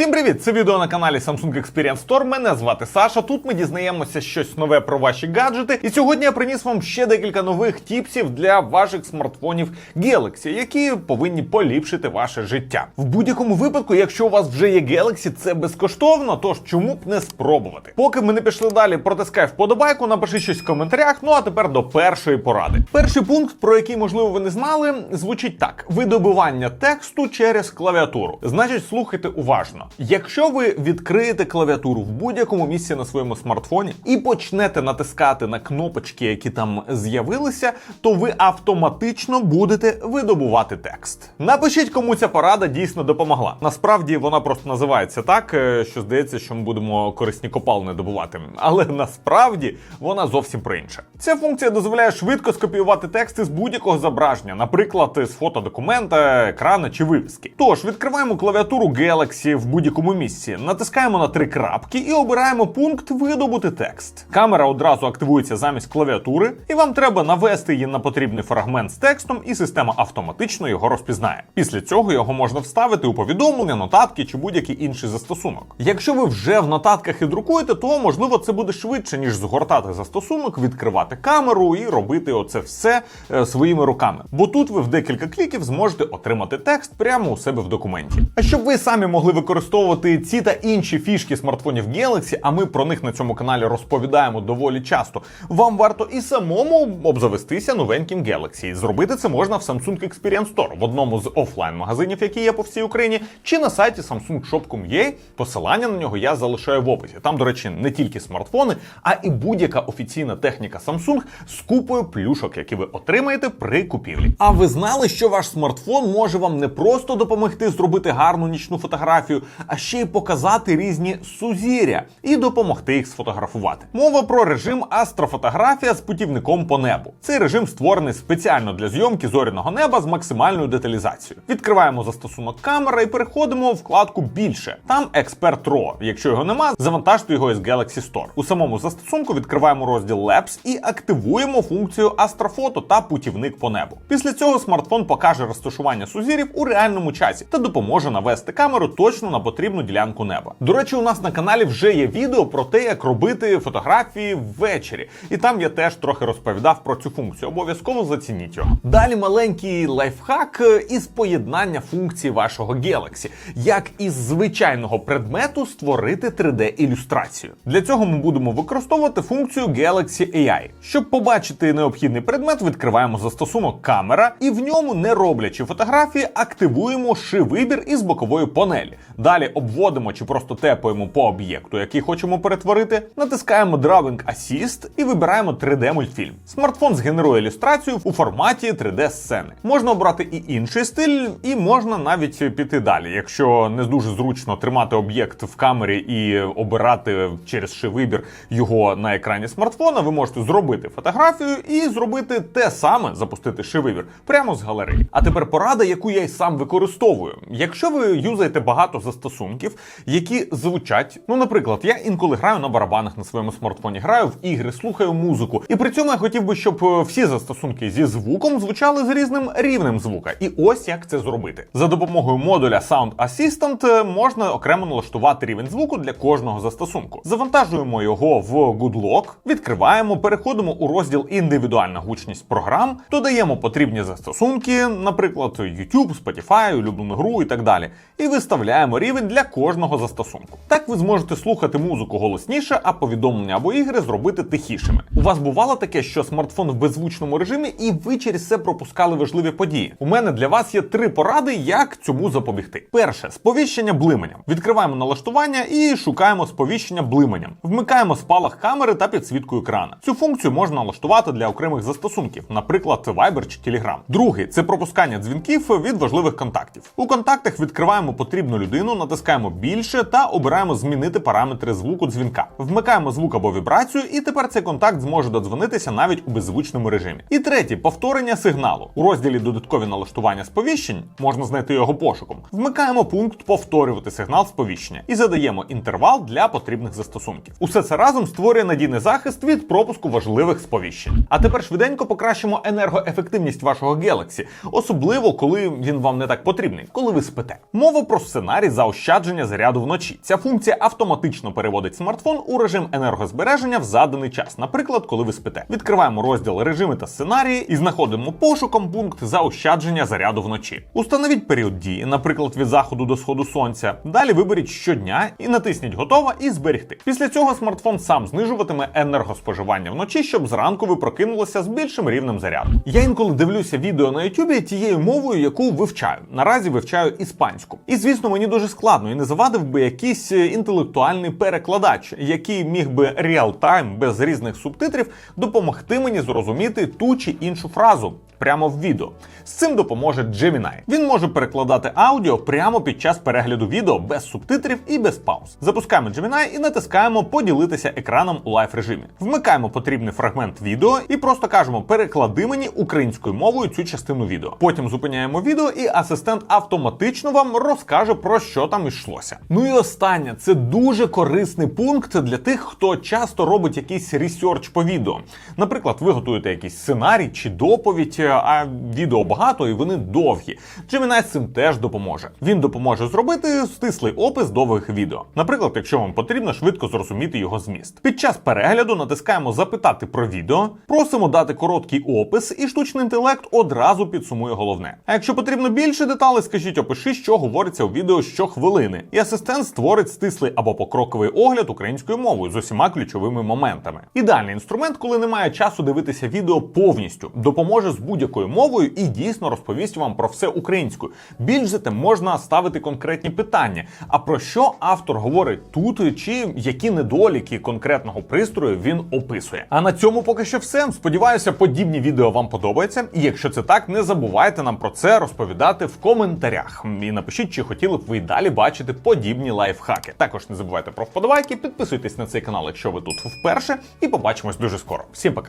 Всім привіт! Це відео на каналі Samsung Experience Store. Мене звати Саша. Тут ми дізнаємося щось нове про ваші гаджети. І сьогодні я приніс вам ще декілька нових тіпсів для ваших смартфонів Galaxy, які повинні поліпшити ваше життя. В будь-якому випадку, якщо у вас вже є Galaxy, це безкоштовно. Тож чому б не спробувати? Поки ми не пішли далі, протискай вподобайку, напиши щось в коментарях. Ну а тепер до першої поради. Перший пункт, про який можливо ви не знали, звучить так: видобування тексту через клавіатуру. Значить, слухайте уважно. Якщо ви відкриєте клавіатуру в будь-якому місці на своєму смартфоні і почнете натискати на кнопочки, які там з'явилися, то ви автоматично будете видобувати текст. Напишіть, кому ця порада дійсно допомогла. Насправді вона просто називається так, е, що здається, що ми будемо корисні копалини добувати. Але насправді вона зовсім про інше. Ця функція дозволяє швидко скопіювати тексти з будь-якого зображення, наприклад, з фотодокумента, екрана чи вивіски. Тож відкриваємо клавіатуру Galaxy в будь-якому місці, натискаємо на три крапки і обираємо пункт видобути текст. Камера одразу активується замість клавіатури, і вам треба навести її на потрібний фрагмент з текстом, і система автоматично його розпізнає. Після цього його можна вставити у повідомлення, нотатки чи будь-який інший застосунок. Якщо ви вже в нотатках і друкуєте, то можливо це буде швидше, ніж згортати застосунок, відкривати камеру і робити оце все е, своїми руками. Бо тут ви в декілька кліків зможете отримати текст прямо у себе в документі. А щоб ви самі могли використовувати ці та інші фішки смартфонів Galaxy, а ми про них на цьому каналі розповідаємо доволі часто. Вам варто і самому обзавестися новеньким Galaxy. Зробити це можна в Samsung Experience Store, в одному з офлайн-магазинів, які є по всій Україні, чи на сайті samsungshop.com.ua. Посилання на нього я залишаю в описі. Там, до речі, не тільки смартфони, а і будь-яка офіційна техніка Samsung з купою плюшок, які ви отримаєте при купівлі. А ви знали, що ваш смартфон може вам не просто допомогти зробити гарну нічну фотографію, а ще й показати різні сузір'я і допомогти їх сфотографувати. Мова про режим астрофотографія з путівником по небу. Цей режим створений спеціально для зйомки зоряного неба з максимальною деталізацією. Відкриваємо застосунок камера і переходимо в вкладку більше. Там експерт RAW. Якщо його нема, завантажте його із Galaxy Store. У самому застосунку відкриваємо розділ Labs і активуємо функцію астрофото та путівник по небу. Після цього смартфон покаже розташування сузірів у реальному часі та допоможе навести камеру точно на потрібну ділянку неба. До речі, у нас на каналі вже є відео про те, як робити фотографії ввечері, і там я теж трохи розповідав про цю функцію. Обов'язково зацініть його. Далі маленький лайфхак е, із поєднання функцій вашого Galaxy, як із звичайного предмету створити 3D-ілюстрацію. Для цього ми будемо використовувати функцію Galaxy AI. Щоб побачити необхідний предмет, відкриваємо застосунок камера і в ньому, не роблячи фотографії, активуємо ши-вибір із бокової панелі. Далі обводимо чи просто тепаємо по об'єкту, який хочемо перетворити, натискаємо Drawing Assist і вибираємо 3D-мультфільм. Смартфон згенерує ілюстрацію у форматі 3D-сцени. Можна обрати і інший стиль, і можна навіть піти далі. Якщо не дуже зручно тримати об'єкт в камері і обирати через ши-вибір його на екрані смартфона, ви можете зробити фотографію і зробити те саме, запустити ши-вибір прямо з галереї. А тепер порада, яку я й сам використовую. Якщо ви юзаєте багато застосунків, які звучать, ну, наприклад, я інколи граю на барабанах на своєму смартфоні, граю в ігри, слухаю музику. І при цьому я хотів би, щоб е, всі застосунки зі звуком звучали з різним рівнем звука. І ось як це зробити. За допомогою модуля Sound Assistant е, можна окремо налаштувати рівень звуку для кожного застосунку. Завантажуємо його в GoodLock, відкриваємо, переходимо у розділ індивідуальна гучність програм, додаємо потрібні застосунки, наприклад, YouTube, Spotify, улюблену гру і так далі. І виставляємо рівень для кожного застосунку. Так ви зможете слухати музику голосніше, а повідомлення або ігри зробити тихішими. У вас бувало таке, що смартфон в беззвучному режимі, і ви через це пропускали важливі події. У мене для вас є три поради, як цьому запобігти. Перше сповіщення блименням. Відкриваємо налаштування і шукаємо сповіщення блименням. Вмикаємо спалах камери та підсвітку екрана. Цю функцію можна налаштувати для окремих застосунків, наприклад, Viber чи Telegram. Другий це пропускання дзвінків від важливих контактів. У контактах відкриваємо потрібну людину, натискаємо більше та обираємо змінити параметри звуку дзвінка. Вмикаємо звук або вібрацію, і тепер цей контакт зможе додзвонитися навіть у беззвучному режимі. І третє повторення сигналу. У розділі додаткові налаштування сповіщень можна знайти його пошуком. Вмикаємо пункт повторювати сигнал сповіщення і задаємо інтервал для потрібних застосунків. Усе це разом створює надійний захист від пропуску важливих сповіщень. А тепер швиденько покращимо енергоефективність вашого Galaxy, особливо коли він вам не так потрібний, коли ви спите. Мова про сценарій з заощадження заряду вночі. Ця функція автоматично переводить смартфон у режим енергозбереження в заданий час, наприклад, коли ви спите. Відкриваємо розділ режими та сценарії і знаходимо пошуком пункт заощадження заряду вночі. Установіть період дії, наприклад, від заходу до сходу сонця. Далі виберіть щодня і натисніть готово і зберегти. Після цього смартфон сам знижуватиме енергоспоживання вночі, щоб зранку ви прокинулися з більшим рівнем заряду. Я інколи дивлюся відео на YouTube тією мовою, яку вивчаю. Наразі вивчаю іспанську. І звісно, мені дуже складно і не завадив би якийсь е, інтелектуальний перекладач, який міг би реал-тайм без різних субтитрів допомогти мені зрозуміти ту чи іншу фразу. Прямо в відео. З цим допоможе Gemini. Він може перекладати аудіо прямо під час перегляду відео без субтитрів і без пауз. Запускаємо Gemini і натискаємо поділитися екраном у лайв режимі. Вмикаємо потрібний фрагмент відео і просто кажемо переклади мені українською мовою цю частину відео. Потім зупиняємо відео, і асистент автоматично вам розкаже про що там йшлося. Ну і останнє це дуже корисний пункт для тих, хто часто робить якийсь ресерч по відео. Наприклад, ви готуєте якийсь сценарій чи доповідь, а відео багато і вони довгі. Gemini з цим теж допоможе. Він допоможе зробити стислий опис довгих відео. Наприклад, якщо вам потрібно швидко зрозуміти його зміст. Під час перегляду натискаємо запитати про відео, просимо дати короткий опис, і штучний інтелект одразу підсумує головне. А якщо потрібно більше деталей, скажіть, опиши, що говориться у відео щохвилини, і асистент створить стислий або покроковий огляд українською мовою з усіма ключовими моментами. Ідеальний інструмент, коли немає часу дивитися відео повністю, допоможе з будь-якою мовою і дійсно розповість вам про все українською. Більш за те, можна ставити конкретні питання. А про що автор говорить тут, чи які недоліки конкретного пристрою він описує. А на цьому поки що все. Сподіваюся, подібні відео вам подобаються. І якщо це так, не забувайте нам про це розповідати в коментарях. І напишіть, чи хотіли б ви й далі бачити подібні лайфхаки. Також не забувайте про вподобайки, підписуйтесь на цей канал, якщо ви тут вперше, і побачимось дуже скоро. Всім пока.